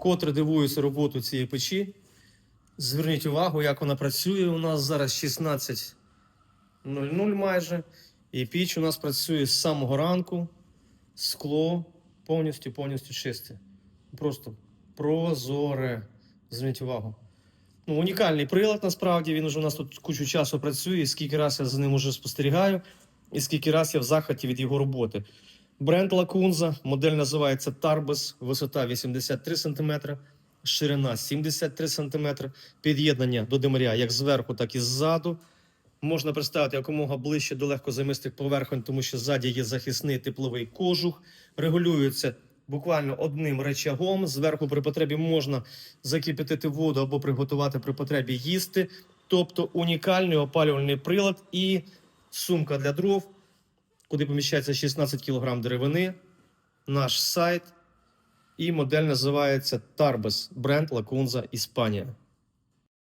котре дивуються роботу цієї печі. Зверніть увагу, як вона працює. У нас зараз 16.00 майже. І піч у нас працює з самого ранку. Скло повністю повністю чисте. Просто прозоре. Зверніть увагу. Ну, унікальний прилад, насправді. Він уже у нас тут кучу часу працює. І скільки раз я за ним уже спостерігаю, і скільки раз я в захваті від його роботи. Бренд Лакунза, модель називається Tarbes, висота 83 см, ширина 73 см, під'єднання до димаря як зверху, так і ззаду. Можна представити якомога ближче до легкозаймистих поверхонь, тому що ззаді є захисний тепловий кожух, регулюється буквально одним речагом. Зверху при потребі можна закипятити воду або приготувати при потребі їсти. Тобто унікальний опалювальний прилад і сумка для дров, куди поміщається 16 кг деревини, наш сайт. І модель називається Tarbes, бренд Лакунза Іспанія.